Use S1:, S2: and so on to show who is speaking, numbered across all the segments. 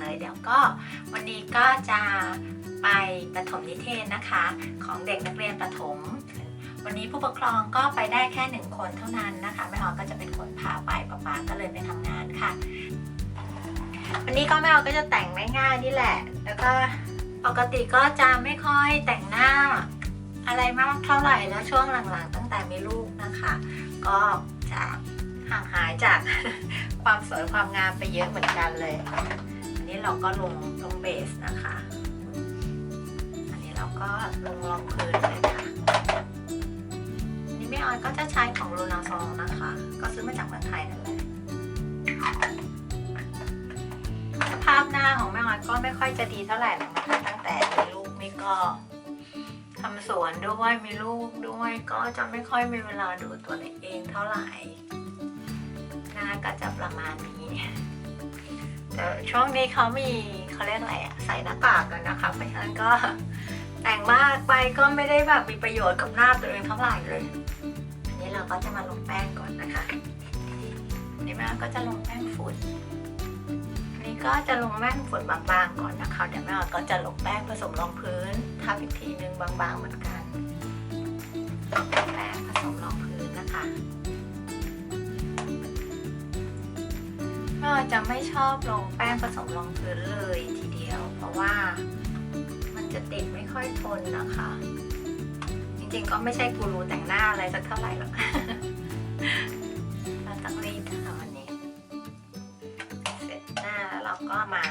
S1: เลย เดี๋ยวก็วันนี้ก็จะไปประถมนิเทศนะคะ ของเด็กนักเรียนประถม วันนี้ผู้ปกครองก็ไปได้แค่หนึ่งคนเท่านั้นนะคะแม่ออยก็จะเป็นคนพาไปป๊าปาก็เลยไปทำงานค่ะ วันนี้ก็แม่ออยก็จะแต่งง่ายๆนี่แหละ แล้วก็ปกติก็จะไม่ค่อยแต่งหน้าอะไรมากเท่าไหร่แล้วช่วงหลังๆ ตั้งแต่มีลูกนะคะ ก็จะห่างหายจากความสวยความงามไปเยอะเหมือนกันเลย นี้เราก็ลงลงเบสนะคะ อันนี้เราก็ลงรองพื้นเลยค่ะนนี้แม่ออยก็จะใช้ของลูนาซองนะคะ ก็ซื้อมาจากเมืองไทยนั่นแหละสภาพหน้าของแม่ออยก็ไม่ค่อยจะดีเท่าไหร่หรอกนะคะตั้งแต่มีลูกนี่ก็ทำสวนด้วยมีลูกด้วยก็จะไม่ค่อยมีเวลาดูตัวเองเท่าไหร่หน้าก็จะประมาณนี้ ช่วงนี้เขามีเขาเรียกอะไรอะใส่หน้ากากกันนะคะ เพราะฉะนั้นก็แต่งมากไปก็ไม่ได้แบบมีประโยชน์กับหน้าตัวเองเท่าไหร่เลย อันนี้เราก็จะมาลงแป้งก่อนนะคะนนี้แม่ก็จะลงแป้งฝุ่นอันนี้ก็จะลงแป้งฝุ่นบางๆก่อนนะคะเดี๋ยวแม่ก็จะลงแป้งผสมรองพื้นทับอีกทีนึงบางๆเหมือนกัน ก็จะไม่ชอบลงแป้งผสมรองพื้นเลยทีเดียว เพราะว่ามันจะติดไม่ค่อยทนนะคะ จริงๆก็ไม่ใช่กูรูแต่งหน้าอะไรสักเท่าไหร่หรอกเราต้องรีบทำอันนี้ เสร็จหน้าแล้วเราก็มา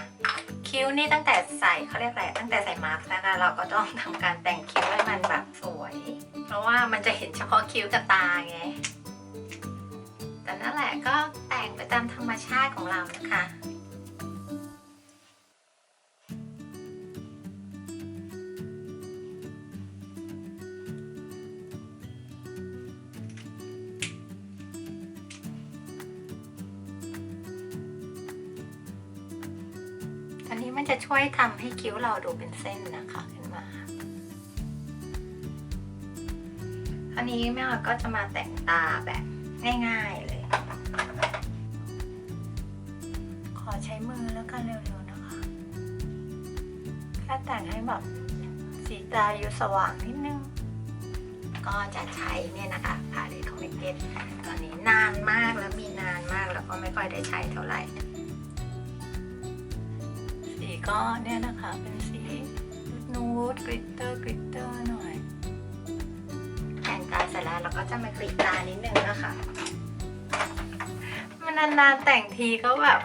S1: คิ้วนี่ตั้งแต่ใส่เขาเรียกอะไรตั้งแต่ใส่มาร์กนะคะเราก็ต้องทำการแต่งคิ้วให้มันแบบสวย เพราะว่ามันจะเห็นเฉพาะคิ้วกับตาไงแต่นั่นแหละก็ งไปตามธรรมชาติของเรานะคะอันนี้มันจะช่วยทำให้คิ้วเราดูเป็นเส้นนะคะขึ้นมาคราวนี้แม่ก็จะมาแต่งตาแบบง่ายๆ แบบสีตาอยู่สว่างนิดนึง ก็จะใช้เนี่ยนะคะพาเลตของเมเกตตอนนี้นานมากแล้วมีนานมากแล้วก็ไม่ค่อยได้ใช้เท่าไหร่ สีก็เนี่ยนะคะเป็นสีนูดกริตเตอร์กริตเตอร์หน่อยแต่งตาเสร็จแล้วเราก็จะมากรีดตานิดนึงนะคะมันนานๆแต่งทีก็แบบ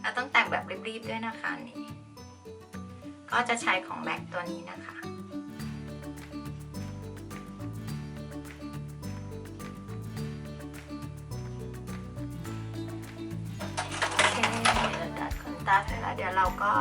S1: เราต้องแต่งแบบรีบๆด้วยนะคะนี่ ก็จะใช้ของแม็กตัวนี้นะคะ โอเคเราดัดขนตาเสร็จแล้วเดี๋ยวเราก็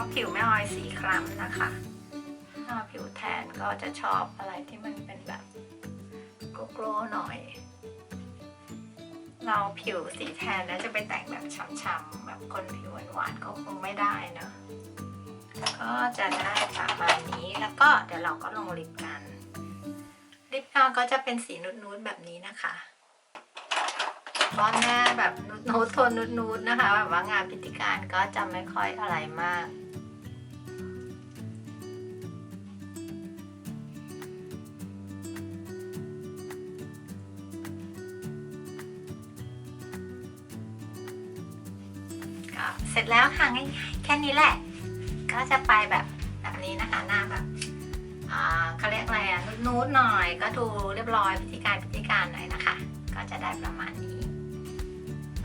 S1: ราะผิวแม่ออยสีคล้ำนะคะ ถ้าผิวแทนก็จะชอบอะไรที่มันเป็นแบบโกลๆหน่อย เราผิวสีแทนแล้วจะไปแต่งแบบช้ำๆแบบคนผิวหวานๆก็คงไม่ได้เนอะก็จะได้ประมาณนี้แล้วก็เดี๋ยวเราก็ลงลิปกันลิปกาวก็จะเป็นสีนูดๆแบบนี้นะคะก้อนหน้าแบบนูดๆโทนนูดๆนะคะแบบว่างานพิธีการก็จะไม่ค่อยอะไรมาก เสร็จแล้วค่ะง่ายๆแค่นี้แหละ ก็จะไปแบบแบบนี้นะคะ หน้าแบบอ่าเขาเรียกอะไรอะนูดๆหน่อยก็ดูเรียบร้อยพิธีการพิธีการหน่อยนะคะ ก็จะได้ประมาณนี้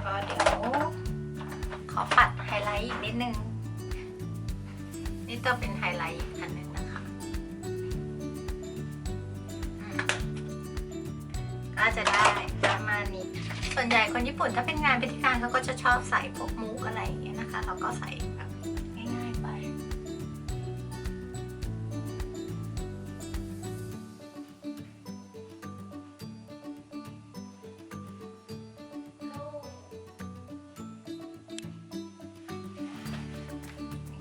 S1: ก็เดี๋ยวขอปัดไฮไลท์อีกนิดนึง นี่ต้องเป็นไฮไลท์อันหนึงนะคะก็จะได้ประมาณมาณนี้ ส่วนใหญ่คนญี่ปุ่นถ้าเป็นงานพิธีการเขาก็จะชอบใส่พวกมุกอะไรอย่างเงี้ย นะคะเราก็ใส่แบบง่ายๆไป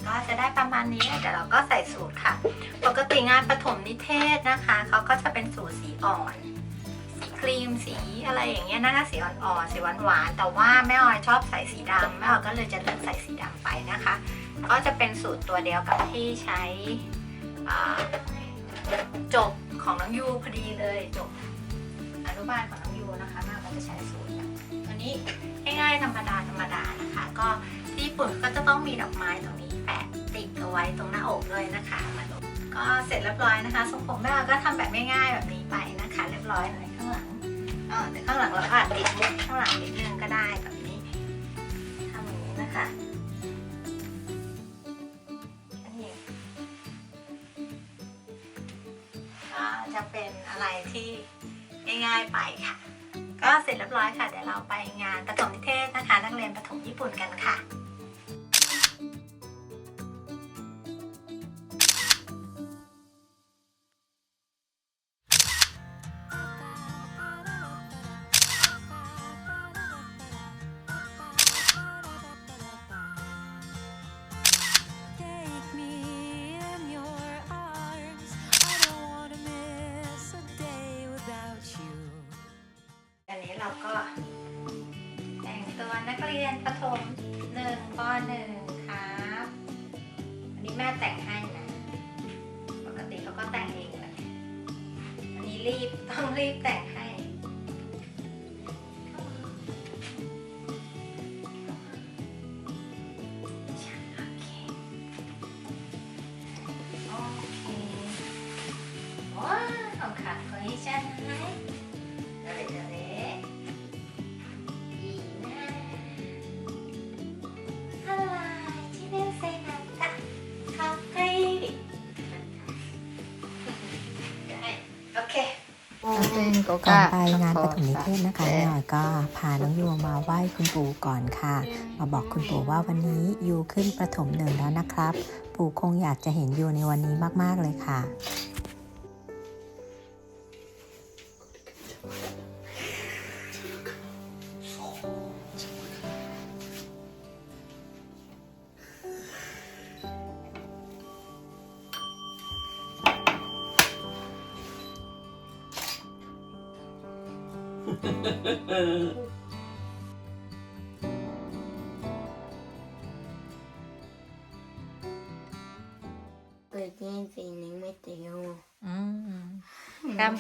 S1: ก็จะได้ประมาณนี้เดี๋ยวเราก็ใส่สูตรค่ะ ปกติงานประถมนิเทศนะคะ เขาก็จะเป็นสูตรสีอ่อน รีมสีอะไรอย่างเงี้ยนะคะสีอ่อนๆสีหวานๆแต่ว่าแม่ออยชอบใส่สีดำแม่ออยก็เลยจะเลือกใส่สีดำไปนะคะ ก็จะเป็นสูตรตัวเดียวกับที่ใช้จบของน้องยูพอดีเลยจบอนุบาลของน้องยูนะคะแม่ก็จะใช้สูตรแบบตัวนี้ง่ายๆธรรมดาธรรมดานะคะ ก็ที่ญี่ปุ่นก็จะต้องมีดอกไม้ตรงนี้แปะติดเอาไว้ตรงหน้าอกด้วยนะคะมาดูก็เสร็จเรียบร้อยนะคะทรงผมแม่ออยก็ทำแบบง่ายๆแบบนี้ไปนะคะ เรียบร้อยเลย ข้างหลังเราก็อาจติดมุกข้างหลังนิดนึงก็ได้แบบนี้ทำอย่างนี้นะคะแค่นี้ก็จะเป็นอะไรที่ง่ายๆไปค่ะ ก็เสร็จเรียบร้อยค่ะเดี๋ยวเราไปงานประถมนิเทศนะคะ นักเรียนประถมญี่ปุ่นกันค่ะ ต้องรีบแต่งให้
S2: งานปฐมนิเทศนะคะแม่หน่อยก็พาน้องยูมาไหว้คุณปู่ก่อนค่ะ มาบอกคุณปู่ว่าวันนี้ยูขึ้นประถมหนึ่งแล้วนะครับ ปู่คงอยากจะเห็นยูในวันนี้มากๆเลยค่ะ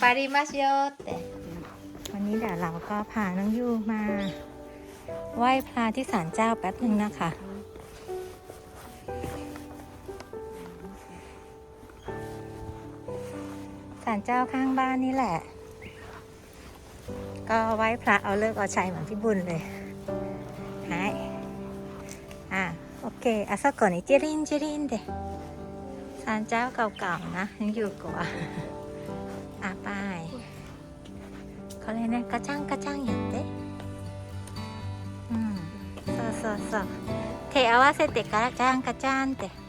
S2: ปาริมาชโยแต่วันนี้เดี๋ยวเราก็พาน้องยูมา ไหว้พระที่ศาลเจ้าแป๊บหนึ่งนะคะศาลเจ้าข้างบ้านนี่แหละ ก็ไหว้พระเอาเลิกเอาชัยเหมือนพี่บุญเลยหายอะโอเคอะสักก่อนนี้จิรินจิรินเดศาลเจ้าเก่าๆนะยังอยู่กว่า あばいこれねカチャンカチャンやって。うん。そうそうそう。手合わせてからカチャンカチャンって。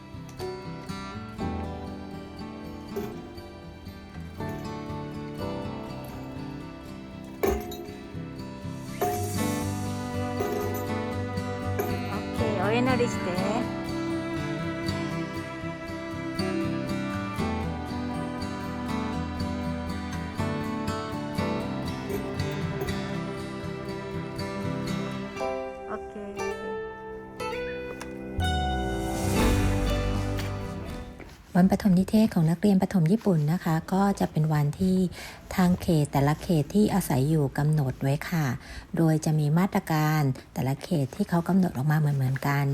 S2: เทศของนักเรียนปฐมญี่ปุ่นนะคะ ก็จะเป็นวันที่ทางเขตแต่ละเขตที่อาศัยอยู่กำหนดไว้ค่ะ โดยจะมีมาตรการแต่ละเขตที่เขากำหนดออกมาเหมือนๆกัน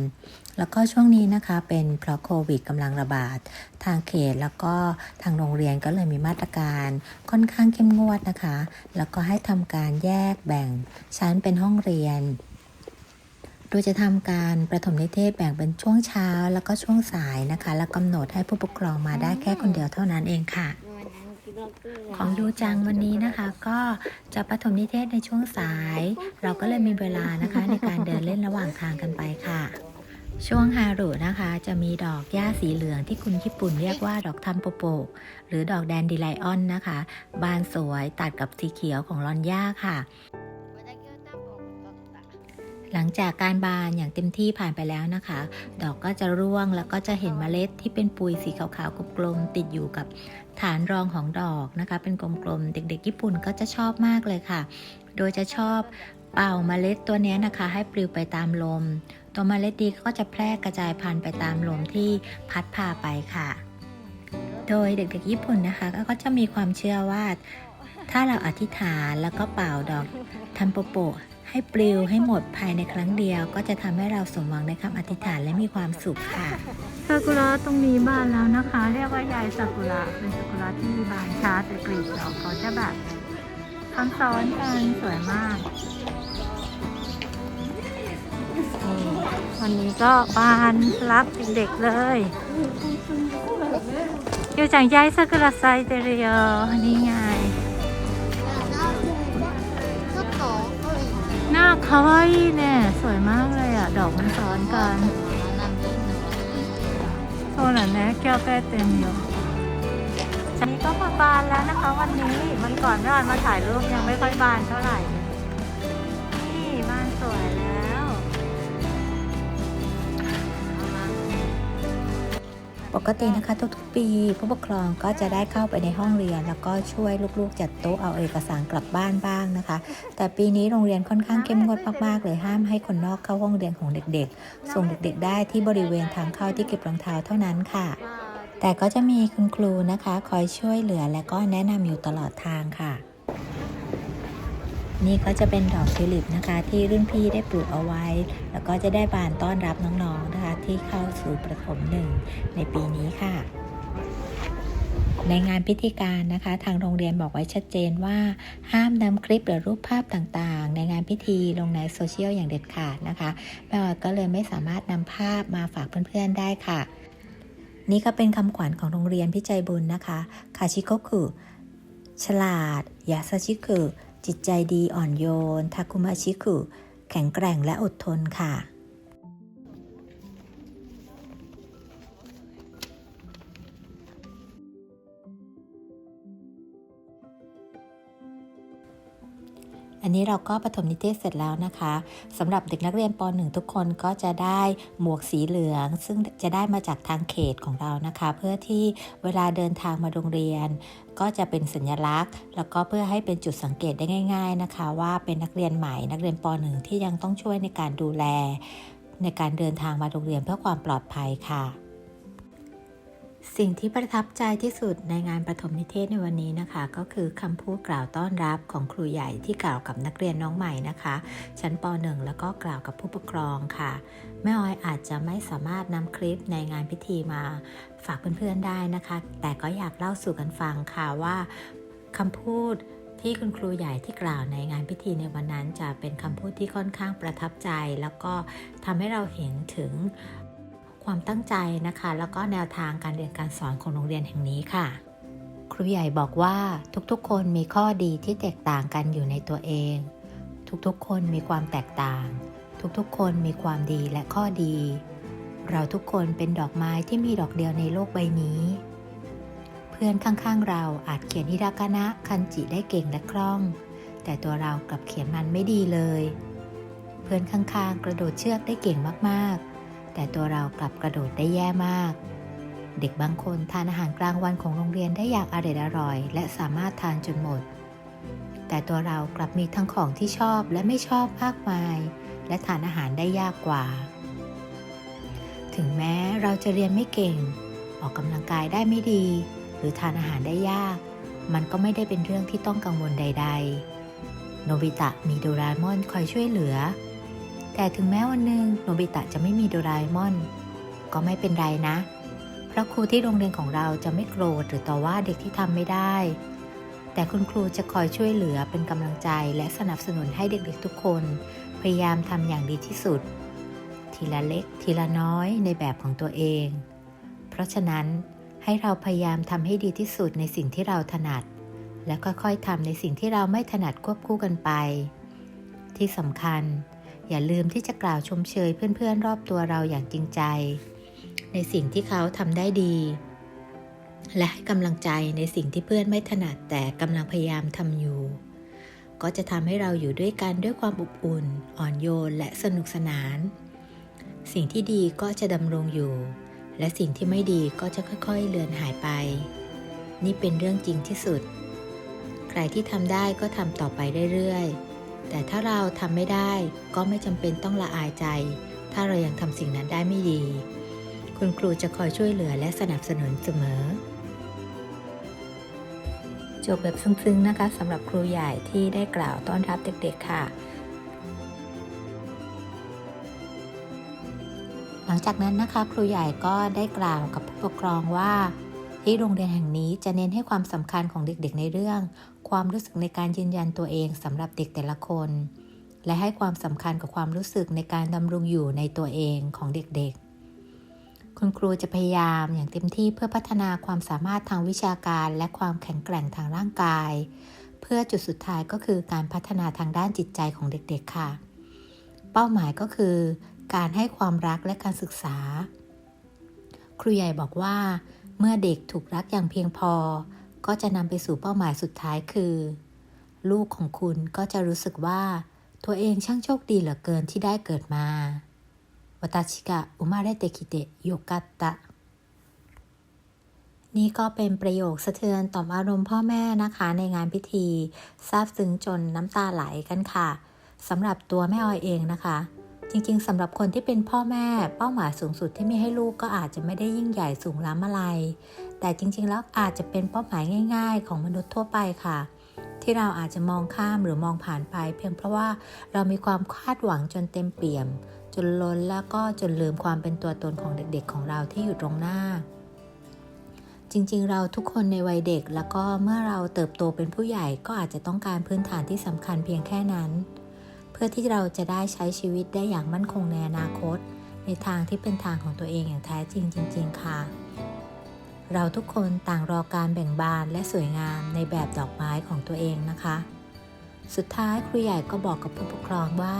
S2: แล้วก็ช่วงนี้นะคะเป็นเพราะโควิดกำลังระบาด ทางเขตแล้วก็ทางโรงเรียนก็เลยมีมาตรการค่อนข้างเข้มงวดนะคะ แล้วก็ให้ทำการแยกแบ่งชั้นเป็นห้องเรียน โดยจะทำการประถมนิเทศแบ่งเป็นช่วงเช้า แล้วก็ช่วงสายนะคะ แล้วกำหนดให้ผู้ปกครองมาได้แค่คนเดียวเท่านั้นเองค่ะ
S1: ของดูจังวันนี้นะคะ ก็จะประถมนิเทศในช่วงสาย เราก็เลยมีเวลานะคะในการเดินเล่นระหว่างทางกันไปค่ะ ช่วงฮารุนะคะ จะมีดอกหญ้าสีเหลืองที่คุณญี่ปุ่นเรียกว่าดอกทัมโปโปหรือดอกแดนดิไลออนนะคะ บานสวยตัดกับสีเขียวของลอนหญ้าค่ะ หลังจากการบานอย่างเต็มที่ผ่านไปแล้วนะคะ ดอกก็จะร่วงแล้วก็จะเห็นเมล็ดที่เป็นปุยสีขาวๆกลมๆติดอยู่กับฐานรองของดอกนะคะ เป็นกลมๆเด็กๆ ญี่ปุ่นก็จะชอบมากเลยค่ะ โดยจะชอบเป่าเมล็ดตัวนี้นะคะ ให้ปลิวไปตามลม ตัวเมล็ดดีก็จะแพร่กระจายพันธุ์ไปตามลมที่พัดพาไปค่ะ โดยเด็กๆญี่ปุ่นนะคะก็จะมีความเชื่อว่าถ้าเราอธิษฐานแล้วก็เป่าดอกทัมโปโปะ ให้ปลิวให้หมดภายในครั้งเดียว ก็จะทำให้เราสมหวังในคำอธิษฐานและมีความสุขค่ะ
S3: ซากุระตรงนี้บานแล้วนะคะ เรียกว่ายายซากุระเป็นซากุระที่บานช้าแต่กลีบดอกเขาจะแบบซ้อนกันสวยมากวันนี้ก็บานรับเด็กๆเลยอยู่จากยายซากุระไซเตเรียนี่ไง หน้าคาวาอิเนี่ย สวยมากเลยอะ ดอกมันซ้อนกันโซนนั้นนะแก้วแก้เต็มอยู่อันนี้ก็มาบานแล้วนะคะ วันนี้มันก่อนเมื่อวานมาถ่ายรูปยังไม่ค่อยบานเท่าไหร่ นี่บ้านสวยเลย
S1: ปกตินะคะทุกๆปี ผู้ปกครองก็จะได้เข้าไปในห้องเรียน แล้วก็ช่วยลูกๆ จัดโต๊ะเอาเอกสารกลับบ้านบ้างนะคะ แต่ปีนี้โรงเรียนค่อนข้างเข้มงวดมากๆเลยห้ามให้คนนอกเข้าห้องเรียนของเด็กๆ ส่งเด็กๆ ได้ที่บริเวณทางเข้าที่เก็บรองเท้าเท่านั้นค่ะ แต่ก็จะมีคุณครูนะคะ คอยช่วยเหลือและก็แนะนำอยู่ตลอดทางค่ะ นี่ก็จะเป็นดอกทิวลิปนะคะ ที่รุ่นพี่ได้ปลูกเอาไว้ แล้วก็จะได้บานต้อนรับน้องๆนะคะ ที่เข้าสู่ประถมหนึ่งในปีนี้ค่ะ ในงานพิธีการนะคะ ทางโรงเรียนบอกไว้ชัดเจนว่า ห้ามนำคลิปหรือรูปภาพต่างๆ ในงานพิธีลงในโซเชียลอย่างเด็ดขาดนะคะแม่ออยก็เลยไม่สามารถนำภาพมาฝากเพื่อนๆได้ค่ะ นี่ก็เป็นคำขวัญของโรงเรียนพิจัยบุญนะคะคาชิโกคุฉลาดยาซาชิคุ จิตใจดีอ่อนโยนทาคุมาชิคุแข็งแกร่งและอดทนค่ะ อันนี้เราก็ปฐมนิเทศเสร็จแล้วนะคะสำหรับเด็กนักเรียนป .1 ทุกคนก็จะได้หมวกสีเหลือง ซึ่งจะได้มาจากทางเขตของเรานะคะ เพื่อที่เวลาเดินทางมาโรงเรียน ก็จะเป็นสัญลักษณ์ แล้วก็เพื่อให้เป็นจุดสังเกตได้ง่าย ๆนะคะ ว่าเป็นนักเรียนใหม่นักเรียนป .1 ที่ยังต้องช่วยในการดูแล ในการเดินทางมาโรงเรียนเพื่อความปลอดภัยค่ะ สิ่งที่ประทับใจที่สุดในงานประถมนิเทศในวันนี้นะคะ ก็คือคำพูดกล่าวต้อนรับของครูใหญ่ที่กล่าวกับนักเรียนน้องใหม่นะคะ ชั้นป .1 แล้วก็กล่าวกับผู้ปกครองค่ะแม่ออยอาจจะไม่สามารถนำคลิปในงานพิธีมาฝากเพื่อนๆได้นะคะ แต่ก็อยากเล่าสู่กันฟังค่ะว่าคำพูดที่คุณครูใหญ่ที่กล่าวในงานพิธีในวันนั้นจะเป็นคำพูดที่ค่อนข้างประทับใจ แล้วก็ทำให้เราเห็นถึง ความตั้งใจนะคะ แล้วก็แนวทางการเรียนการสอนของโรงเรียนแห่งนี้ค่ะ ครูใหญ่บอกว่าทุกๆ คนมีข้อดีที่แตกต่างกันอยู่ในตัวเอง ทุกๆ คนมีความแตกต่าง ทุกๆ คนมีความดีและข้อดี เราทุกคนเป็นดอกไม้ที่มีดอกเดียวในโลกใบนี้ เพื่อนข้างๆ เราอาจเขียนฮิรากานะคันจิได้เก่งและคล่อง แต่ตัวเรากลับเขียนมันไม่ดีเลย เพื่อนข้างๆ กระโดดเชือกได้เก่งมากๆ แต่ตัวเรากลับกระโดดได้แย่มาก เด็กบางคนทานอาหารกลางวันของโรงเรียนได้อย่างอร่อยอร่อย และสามารถทานจนหมด แต่ตัวเรากลับมีทั้งของที่ชอบและไม่ชอบมากมาย และทานอาหารได้ยากกว่า ถึงแม้เราจะเรียนไม่เก่ง ออกกำลังกายได้ไม่ดี หรือทานอาหารได้ยาก มันก็ไม่ได้เป็นเรื่องที่ต้องกังวลใด ๆ โนบิตะมีโดรามอนคอยช่วยเหลือ แต่ถึงแม้วันหนึ่งโนบิตะจะไม่มีโดราเอมอน ก็ไม่เป็นไรนะ เพราะครูที่โรงเรียนของเราจะไม่โกรธหรือต่อว่าเด็กที่ทำไม่ได้ แต่คุณครูจะคอยช่วยเหลือเป็นกำลังใจและสนับสนุนให้เด็กๆทุกคน พยายามทำอย่างดีที่สุด ทีละเล็กทีละน้อยในแบบของตัวเอง เพราะฉะนั้นให้เราพยายามทำให้ดีที่สุดในสิ่งที่เราถนัด และค่อยๆทำในสิ่งที่เราไม่ถนัดควบคู่กันไป ที่สำคัญ อย่าลืมที่จะกล่าวชมเชยเพื่อนๆ รอบตัวเราอย่างจริงใจ ในสิ่งที่เขาทำได้ดี และให้กำลังใจในสิ่งที่เพื่อนไม่ถนัดแต่กำลังพยายามทำอยู่ ก็จะทำให้เราอยู่ด้วยกันด้วยความอบอุ่น อ่อนโยนและสนุกสนาน สิ่งที่ดีก็จะดำรงอยู่ และสิ่งที่ไม่ดีก็จะค่อยๆ เลือนหายไป นี่เป็นเรื่องจริงที่สุด ใครที่ทำได้ก็ทำต่อไปเรื่อยๆ แต่ถ้าเราทำไม่ได้ก็ไม่จำเป็นต้องละอายใจ ถ้าเรายังทำสิ่งนั้นได้ไม่ดี คุณครูจะคอยช่วยเหลือและสนับสนุนเสมอ จบแบบซึ้งๆนะคะสำหรับครูใหญ่ที่ได้กล่าวต้อนรับเด็กๆค่ะ หลังจากนั้นนะคะครูใหญ่ก็ได้กล่าวกับผู้ปกครองว่า ที่โรงเรียนแห่งนี้จะเน้นให้ความสำคัญของเด็กๆในเรื่อง ความรู้สึกในการยืนยันตัวเองสำหรับเด็กแต่ละคน และให้ความสำคัญกับความรู้สึกในการดำรงอยู่ในตัวเองของเด็กๆ คุณครูจะพยายามอย่างเต็มที่เพื่อพัฒนาความสามารถทางวิชาการ และความแข็งแกร่งทางร่างกาย เพื่อจุดสุดท้ายก็คือการพัฒนาทางด้านจิตใจของเด็กๆค่ะ เป้าหมายก็คือ การให้ความรักและการศึกษา ครูใหญ่บอกว่า เมื่อเด็กถูกรักอย่างเพียงพอ ก็จะนำไปสู่เป้าหมายสุดท้ายคือ ลูกของคุณก็จะรู้สึกว่า ตัวเองช่างโชคดีเหลือเกินที่ได้เกิดมาวัตชิกะอุมาเรเตคิเตโยกัตตะ นี่ก็เป็นประโยคสะเทือนต่อมอารมณ์พ่อแม่นะคะ ในงานพิธีซาบซึ้งจนน้ำตาไหลกันค่ะสำหรับตัวแม่ออยเองนะคะ จริงๆสำหรับคนที่เป็นพ่อแม่ เป้าหมายสูงสุดที่มีให้ลูกก็อาจจะไม่ได้ยิ่งใหญ่สูงล้ำอะไร แต่จริงๆแล้วอาจจะเป็นเป้าหมายง่าย ๆ ของมนุษย์ทั่วไปค่ะ ที่เราอาจจะมองข้ามหรือมองผ่านไป เพียงเพราะว่าเรามีความคาดหวังจนเต็มเปี่ยม จนล้นแล้วก็จนลืมความเป็นตัวตนของเด็กๆ ของเราที่อยู่ตรงหน้า จริงๆ เราทุกคนในวัยเด็กแล้วก็เมื่อเราเติบโตเป็นผู้ใหญ่ก็อาจจะต้องการพื้นฐานที่สำคัญเพียงแค่นั้น พื่อที่เราจะได้ใช้ชีวิตได้อย่างมั่นคงในอนาคต ในทางที่เป็นทางของตัวเองอย่างแท้จริงจริง ๆ ค่ะ เราทุกคนต่างรอการแบ่งบานและสวยงามในแบบดอกไม้ของตัวเองนะคะ สุดท้ายครูใหญ่ก็บอกกับผู้ปกครองว่า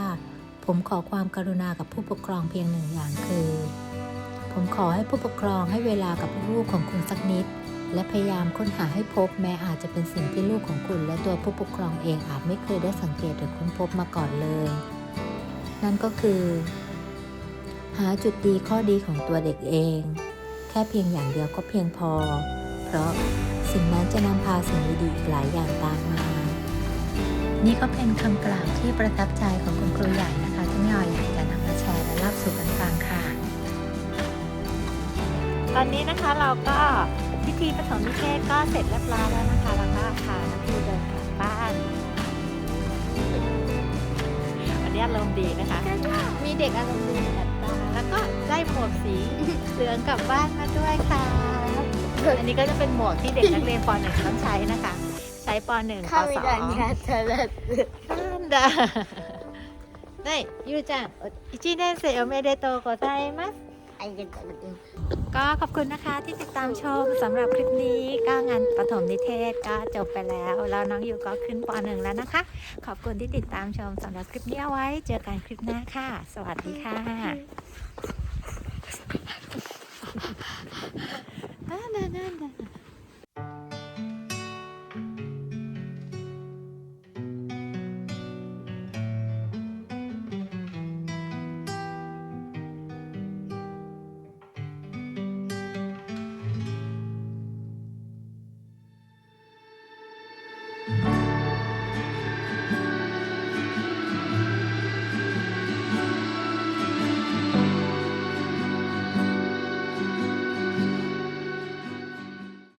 S1: ผมขอความกรุณากับผู้ปกครองเพียงหนึ่งอย่างคือ ผมขอให้ผู้ปกครองให้เวลากับลูกของคุณสักนิด และพยายามค้นหาให้พบแม้อาจจะเป็นสิ่งที่ลูกของคุณ และตัวผู้ปกครองเองอาจไม่เคยได้สังเกตหรือค้นพบมาก่อนเลย นั่นก็คือ หาจุดดีข้อดีของตัวเด็กเอง แค่เพียงอย่างเดียวก็เพียงพอ เพราะสิ่งนั้นจะนำพาสิ่งดีๆหลายอย่างตามมา นี่ก็เป็นคำกล่าวที่ประทับใจของคุณครูใหญ่นะคะที่แม่ออยอยากจะนำมาแชร์และเล่าสู่กันฟังค่ะ
S3: ตอนนี้นะคะเราก็ พิธีปสมนิเทศก็เสร็จเรียบร้อยแล้วนะคะแล้วก็พาน้องพีเดินกลับบ้านวันนี้อารมณ์ดีนะคะ มีเด็กอารมณ์ดีกลับบ้านแล้วก็ได้หมวกสีเหลืองกลับบ้านมาด้วยค่ะ อันนี้ก็จะเป็นหมวกที่เด็กนักเรียนปงต้องใช้นะคะ ใช้ป .1 ป
S2: .2 ได้ได้
S3: ยูจั
S2: งอิจิเนเซ
S3: โอเมเดโตโกไซมัส
S2: ไอเดโต
S3: ก็ขอบคุณนะคะที่ติดตามชมสำหรับคลิปนี้ก็งานปฐมนิเทศก็จบไปแล้ว แล้วน้องอยู่ก็ขึ้นปหนึ่งแล้วนะคะ ขอบคุณที่ติดตามชมสำหรับคลิปนี้เอาไว้ เจอกันคลิปหน้าค่ะ สวัสดีค่ะนั่นๆๆ